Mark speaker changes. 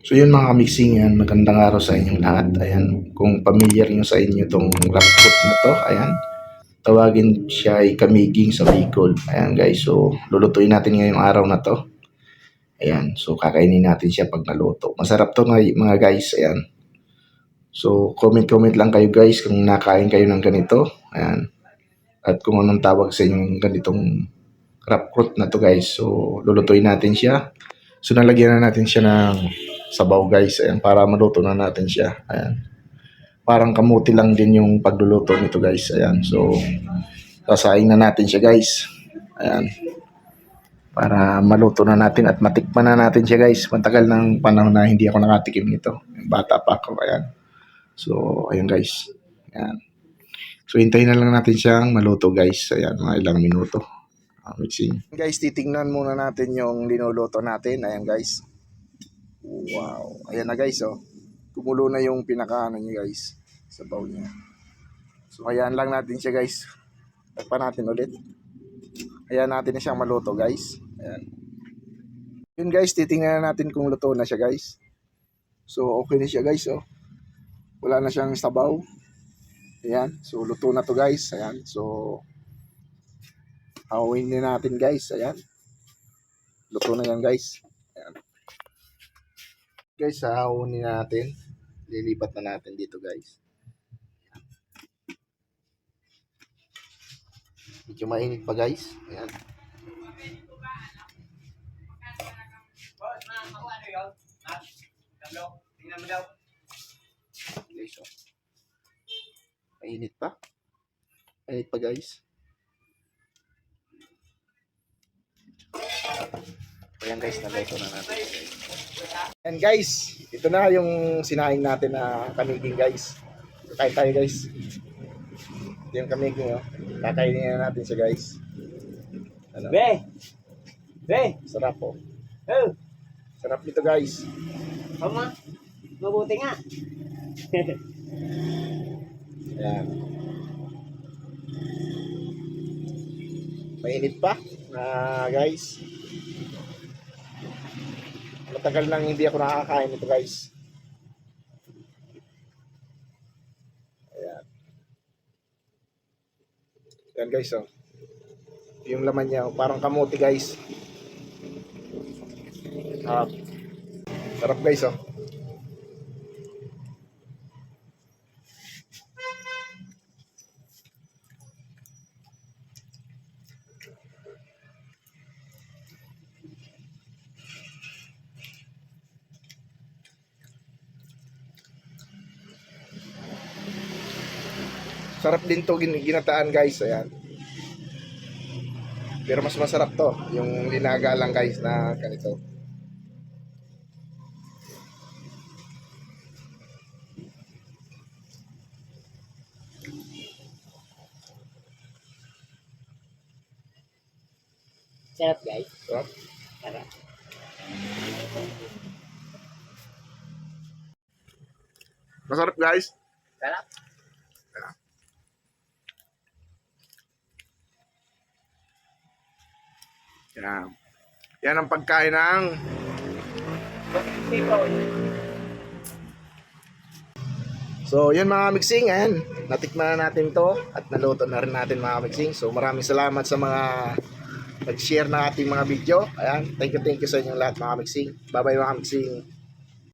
Speaker 1: So yun mga mixing yan, magandang araw sa inyong lahat. Ayan, kung familiar nyo sa inyo rock fruit na to, ayan, tawagin siya ay kamiging sa Bicol. Ayan guys, so lulutuin natin ngayong araw na to. Ayan, so kakainin natin siya pag naluto. Masarap to ngay- mga guys, ayan. So comment-comment lang kayo guys kung nakain kayo ng ganito. Ayan. At kung anong tawag sa inyong ganitong fruit na to guys. So lulutuin natin siya. So nalagyan na natin siya ng sabaw guys. Ayan, para maluto na natin siya. Ayan. Parang kamuti lang din yung pagluluto nito guys. Ayan. So, sasaing na natin siya guys. Ayan. Para maluto na natin at matikman na natin siya guys. Matagal ng panahon na hindi ako nakatikim nito. Bata pa ako. Ayan. So, ayan guys. Ayan. So, hintayin na lang natin siyang maluto guys. Ayan, mga ilang minuto. Ah, mixing. Guys, titingnan muna natin yung linuluto natin. Ayan guys. Wow. Ayan na guys, oh. Kumulo na yung pinakaano niya guys. Sa bowl niya. So, ayan lang natin siya guys. Takpan natin ulit. Ayan natin na siyang maluto guys. Ayan. Yun guys, titingnan natin kung luto na siya guys. So, okay na siya guys, oh. Wala na siyang sabaw. Ayan. So, luto na to guys. Ayan. So, hawin na natin guys. Ayan. Luto na yan guys. Ayan. Guys, hawin natin. Lilipat na natin dito guys. Medyo mainit pa guys. Ayan. Guys, oh. Mainit pa. Mainit pa guys. Ayan guys, nagluto na natin. And guys, ito na yung sinaing natin na kamiging guys. Kain tayo guys. Ito yung kamiging oh. Kakainin na natin siya guys. Ano?
Speaker 2: Be! Be!
Speaker 1: Sarap po.
Speaker 2: Oh!
Speaker 1: Sarap nito guys.
Speaker 2: Mama! Mabuti nga!
Speaker 1: Ayan. Mainit pa na guys. Matagal nang hindi ako nakakain nito guys. Ayan. Ayan guys oh. Yung laman niya oh, parang kamote guys. Sarap. Sarap guys oh. Sarap din to gin- ginataan guys, ayan. Pero mas masarap to, yung linaga lang guys na ganito.
Speaker 2: Sarap guys.
Speaker 1: Sarap.
Speaker 2: Sarap.
Speaker 1: Masarap guys.
Speaker 2: Sarap.
Speaker 1: Yan. Yan ang pagkain ng So, yun mga mixing, ayan. Natikman na natin to at naluto na rin natin mga mixing. So, maraming salamat sa mga nag-share ng ating mga video. Ayan, thank you, thank you sa inyong lahat mga mixing. Bye-bye mga mixing.